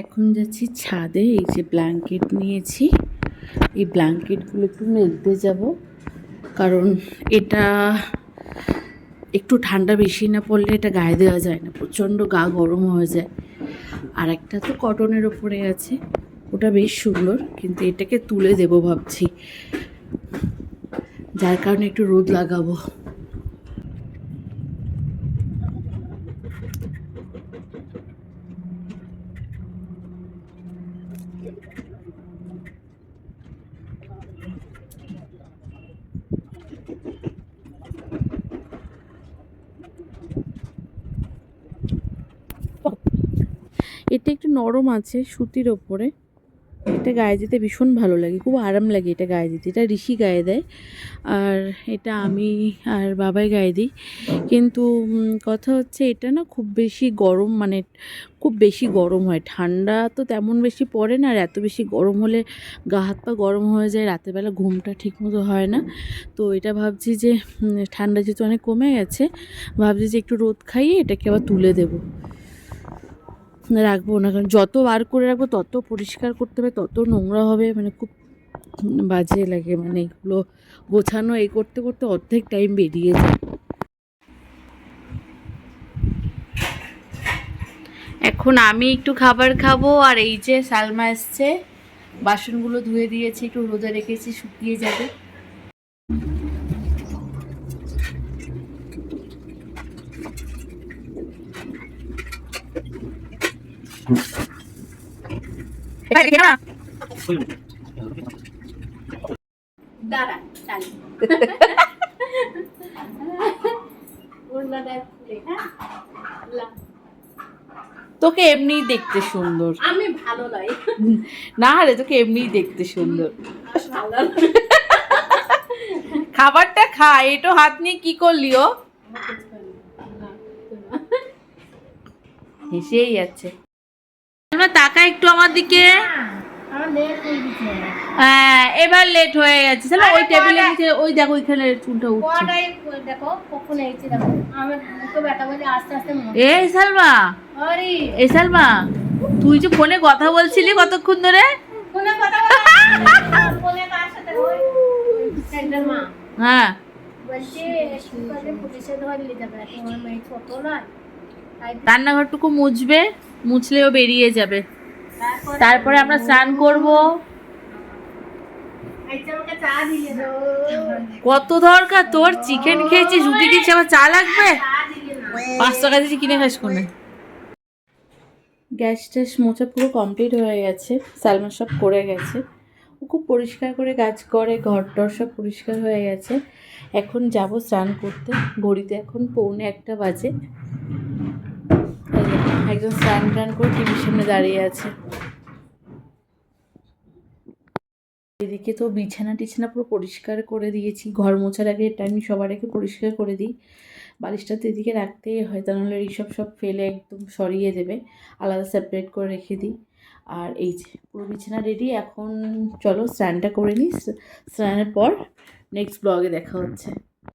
এখন যাচ্ছি ছাদে, এই যে ব্ল্যাঙ্কেট নিয়েছি। এই ব্ল্যাঙ্কেটগুলো একটু মেলতে যাব, কারণ এটা একটু ঠান্ডা বেশি না পড়লে এটা গায়ে দেওয়া যায় না, প্রচণ্ড গা গরম হয়ে যায়। আর একটা তো কটনের ওপরে আছে, ওটা বেশ সুন্দর, কিন্তু এটাকে তুলে দেবো ভাবছি। যার কারণে একটু রোদ লাগাবো। এটা একটু নরম আছে সুতির ওপরে। এটা গায়ে দিতে ভীষণ ভালো লাগে, খুব আরাম লাগে এটা গায়ে দিতে। এটা ঋষি গায়ে দেয়, আর এটা আমি আর বাবাই গায়ে দিই। কিন্তু কথা হচ্ছে এটা না খুব বেশি গরম মানে খুব বেশি গরম হয়। ঠান্ডা তো তেমন বেশি পড়ে না, আর এত বেশি গরম হলে গা হাত পা গরম হয়ে যায় রাতের বেলা ঘুমটা ঠিকমতো হয় না। তো এটা ভাবছি যে ঠান্ডা যেহেতু অনেক কমে গেছে, ভাবছি যে একটু রোদ খাইয়ে এটাকে আবার তুলে দেবো। রাখব না, কারণ যত বার করে রাখব, তত পরিষ্কার করতে হবে, তত নোংরা হবে মানে খুব বাজে লাগে মানে এগুলো গোছানো, এই করতে করতে অর্ধেক টাইম বেরিয়ে যায়। এখন আমি একটু খাবার খাব, আর এই যে সালমা এসছে, বাসনগুলো ধুয়ে দিয়েছি, একটু রোদে রেখেছি, শুকিয়ে যাবে। দাঁড়া চালি। তোকে এমনিই দেখতে সুন্দর। আমি ভালো নয়। না রে তোকে এমনিই দেখতে সুন্দর। খাবারটা খা এটো হাত নিয়ে কি করলি ও? হেসেই যাচ্ছে। আমরা তাকা একটু আমার দিকে। হয়ে। হ্যাঁ এবার লেট হয়ে গেছে। চলো ওই টেবিলে নিচে ওই দেখো ওইখানে চুলটা উঠছে। দেখো কখন দেখো। আমার বলে আস্তে আস্তে এই সালমা আরে। এই সালমা তুই যে ফোনে কথা বলছিলি কতক্ষণ ধরে? ফোনে কথা বলে ফোনে কার সাথে ওই সেন্টার মা। হ্যাঁ। তোমার রান্নাঘরটুকু মুছবে? মুছলেও বেরিয়ে যাবে। তারপরে আমরা স্নান করব। কত দরকার তোর? চিকেন খেয়েছিস, রুটি খেয়েছিস আমার চা লাগবে? পাঁচ টাকা দিয়ে কিনে খাস কোনে। গ্যাস ট্যাস মোচা পুরো কমপ্লিট হয়ে গেছে সালমান সব করে গেছে। ও খুব পরিষ্কার করে কাজ করে ঘর টর সব পরিষ্কার হয়ে গেছে। এখন যাব স্নান করতে, ঘড়িতে এখন পৌনে একটা বাজে। একদম স্নান টান করে টিভির সামনে দাঁড়িয়ে আছে। এদিকে তো বিছানা টিছানা পুরো পরিষ্কার করে দিয়েছি। ঘর মোছার আগে এটা আমি সবার আগে পরিষ্কার করে দিই। বালিশটা তো এদিকে রাখতেই হয়, তা নাহলে এইসব সব ফেলে একদম সরিয়ে দেবে। আলাদা সেপারেট করে রেখে দিই। আর এই যে, পুরো বিছানা রেডি এখন চলো স্নানটা করে নিই। স্নানের পর নেক্সট ব্লগে দেখা হচ্ছে।